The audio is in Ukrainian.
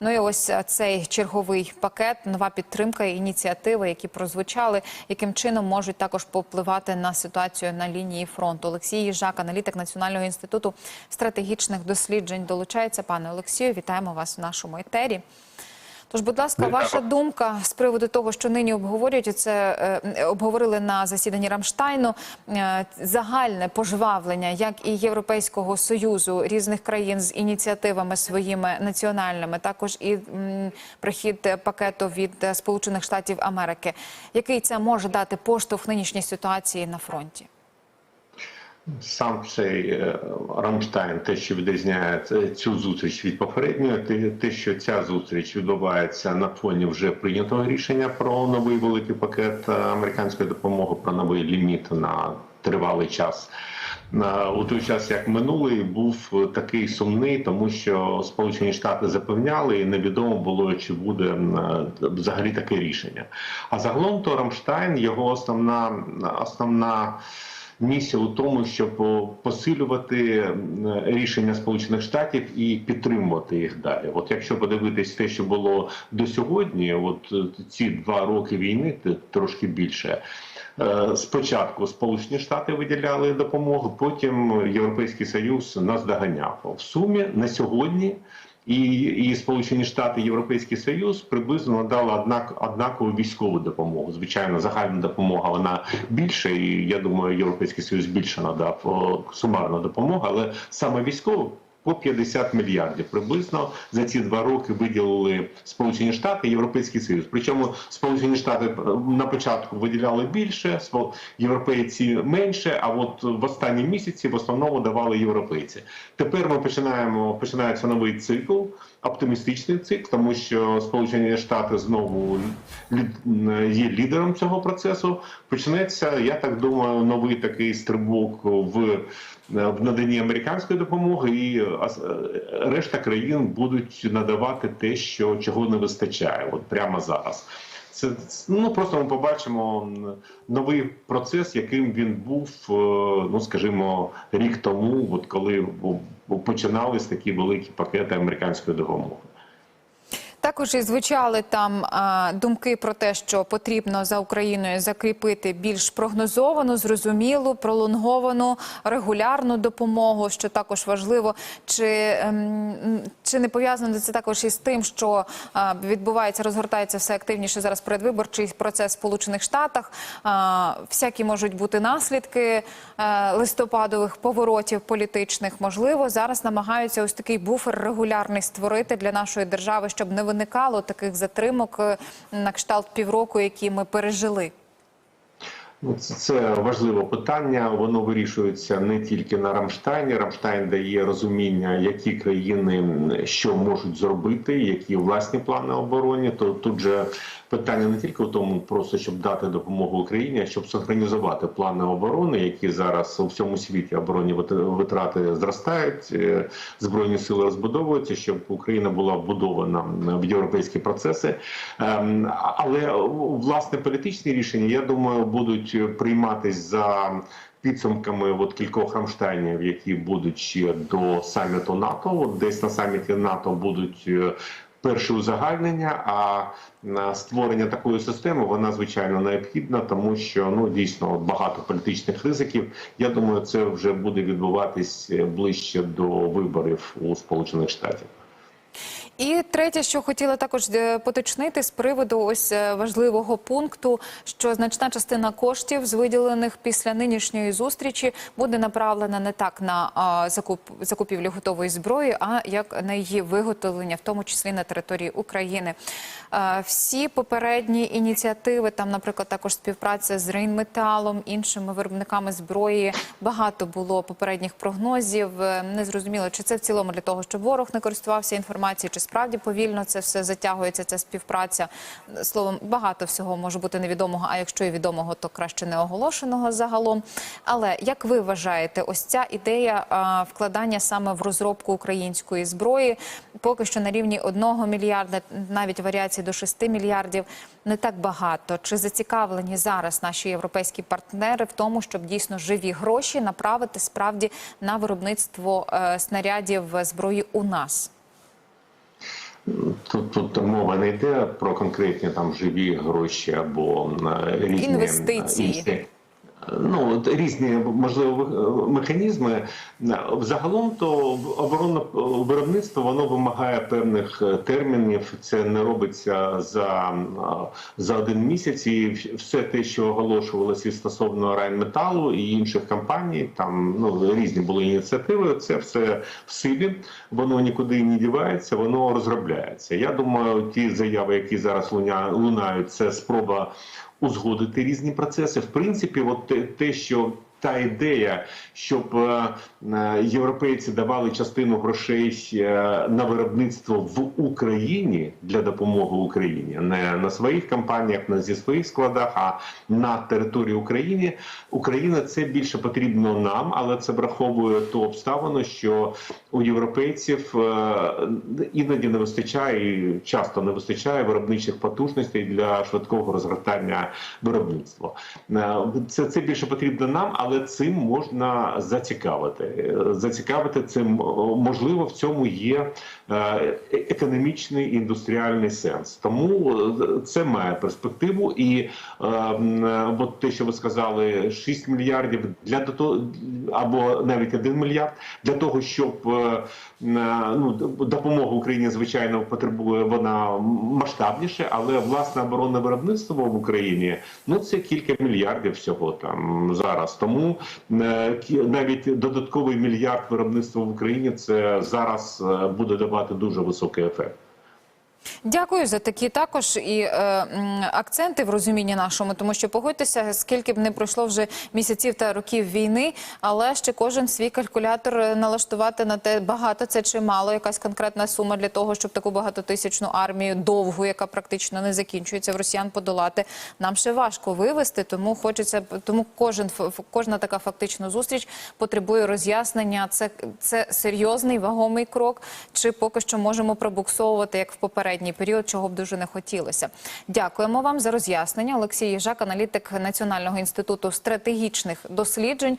Ну і ось е, цей черговий пакет, нова підтримка і ініціативи, які прозвучали, яким чином можуть також попливати на ситуацію на лінії фронту. Олексій Їжак, аналітик Національного інституту стратегічних досліджень, долучається. Пане Олексію, вітаємо вас в нашому етері. Тож, будь ласка, ваша думка з приводу того, що нині обговорюють це е, обговорили на засіданні Рамштайну. е, загальне пожвавлення, як і Європейського союзу різних країн з ініціативами своїми національними, також і м, прихід пакету від е, Сполучених Штатів Америки. Який це може дати поштовх нинішній ситуації на фронті? Сам цей е, Рамштайн, те, що відрізняє цю зустріч від попередньої, те, що ця зустріч відбувається на фоні вже прийнятого рішення про новий великий пакет американської допомоги, про новий ліміт на тривалий час. У той час, як минулий, був такий сумний, тому що Сполучені Штати запевняли, і невідомо було, чи буде взагалі таке рішення. А загалом то Рамштайн його основна основна. Місія у тому, щоб посилювати рішення Сполучених Штатів і підтримувати їх далі. От якщо подивитись те, що було до сьогодні, от е, ці два роки війни, трошки більше. е, Спочатку Сполучені Штати виділяли допомогу, потім Європейський Союз нас доганяв. В сумі на сьогодні і, і Сполучені Штати, Європейський Союз приблизно надали однак однакову військову допомогу. Звичайно, загальна допомога вона більше, і я думаю, Європейський Союз більше надав о, сумарну допомогу, але саме військову. По 50 мільярдів приблизно за ці два роки виділили Сполучені Штати і Європейський Союз. Причому Сполучені Штати е, на початку виділяли більше, європейці менше. А от в останні місяці в основному давали європейці. Тепер ми починаємо починається новий цикл, оптимістичний цикл, тому що Сполучені Штати знову є лідером цього процесу. Почнеться, я так думаю, новий такий стрибок в в наданні американської допомоги, і е, е, решта країн будуть надавати те, що чого не вистачає, от прямо зараз. Це ну просто ми побачимо новий процес, яким він був, е, ну скажімо, рік тому, от коли починались такі великі пакети американської допомоги. Також і звучали там думки про те, що потрібно за Україною закріпити більш прогнозовану, зрозумілу, пролонговану регулярну допомогу, що також важливо. Чи, ем, чи не пов'язано це також із тим, що відбувається, розгортається все активніше зараз передвиборчий процес в Сполучених Штатах? А, всякі можуть бути наслідки е, листопадових поворотів політичних. Можливо, зараз намагаються ось такий буфер регулярний створити для нашої держави, щоб не виникало таких затримок е, на кшталт півроку, які ми пережили. Ну, Це важливе питання. Воно вирішується не тільки на Рамштайні. Рамштайн дає розуміння, які країни що можуть зробити, які власні плани обороні. То тут же питання не тільки в тому, просто щоб дати допомогу Україні, а щоб синхронізувати плани оборони, які зараз у всьому світі оборонні витрати зростають, е, збройні сили розбудовуються, щоб Україна була вбудована в європейські процеси. Ем, Але власне політичні рішення, я думаю, будуть прийматись за. Підсумками от кількох рамштайнів, які будуть ще до саміту НАТО, от десь на саміті НАТО будуть е, перші узагальнення. А створення такої системи вона звичайно необхідна, тому що ну дійсно багато політичних ризиків. Я думаю, це вже буде відбуватись е, ближче до виборів у Сполучених Штатів. І третє, що хотіла також е, поточнити з приводу ось е, важливого пункту, що значна частина коштів з виділених після нинішньої зустрічі буде направлена не так на закуп закупівлю готової зброї, а як на її виготовлення, в тому числі на території України. Е, Всі попередні ініціативи, там, наприклад, також співпраця з Рейнметалом, іншими виробниками зброї. Багато було попередніх прогнозів. Не зрозуміло, чи це в цілому для того, щоб ворог не користувався інформацією, чи справді повільно це все затягується. Ця співпраця словом, багато всього може бути невідомого. А якщо і відомого, то краще не оголошеного загалом. Але як ви вважаєте, ось ця ідея вкладання саме в розробку української зброї, поки що на рівні 1 мільярда, навіть варіації до 6 мільярдів, не так багато. Чи зацікавлені зараз наші європейські партнери в тому, щоб дійсно живі гроші направити справді на виробництво е, снарядів зброї у нас? Тут, тут мова не йде про конкретні там живі гроші або е, різні Інвестиції. Ну, різні можливо механізми. Взагалом то оборонне виробництво воно вимагає певних е, термінів. Це не робиться за, е, за один місяць. І все те, що оголошувалося стосовно Райнметалу і інших компаній, там ну різні були ініціативи. Це все в силі, воно нікуди не дівається, воно розробляється. Я думаю, ті заяви, які зараз лунають, це спроба узгодити різні процеси. В принципі, от те, що та ідея, щоб е, е, європейці давали частину грошей е, на виробництво в Україні для допомоги Україні, не на своїх компаніях, не зі своїх складах, а на території України. Україна це більше потрібно нам, але це враховує ту обставину, що у європейців іноді не вистачає і часто не вистачає виробничих потужностей для швидкого розгортання виробництва. Це, це більше потрібно нам, але цим можна зацікавити. Зацікавити цим можливо в цьому є економічний і індустріальний сенс. Тому е, це має перспективу. І е, е, от те, що ви сказали, 6 мільярдів для того, або навіть 1 мільярд для того, щоб е, ну допомога Україні звичайно потребує вона масштабніше, але власне оборонне виробництво в Україні ну це кілька мільярдів всього там зараз. Тому е, навіть додатковий мільярд виробництва в Україні це зараз е, буде давати дуже високий ефект. Дякую за такі також і е, акценти в розумінні нашому, тому що погодьтеся, скільки б не пройшло вже місяців та років війни, але ще кожен свій калькулятор е, налаштувати на те, багато це чи мало, якась конкретна сума для того, щоб таку багатотисячну армію довгу, яка практично не закінчується в росіян, подолати. Нам ще важко вивести, тому хочеться тому кожен кожна така фактична зустріч потребує роз'яснення. Це, це серйозний вагомий крок, чи поки що можемо пробуксовувати як в попередній період, чого б дуже не хотілося. Дякуємо вам за роз'яснення. Олексій Єжак, аналітик Національного інституту стратегічних досліджень.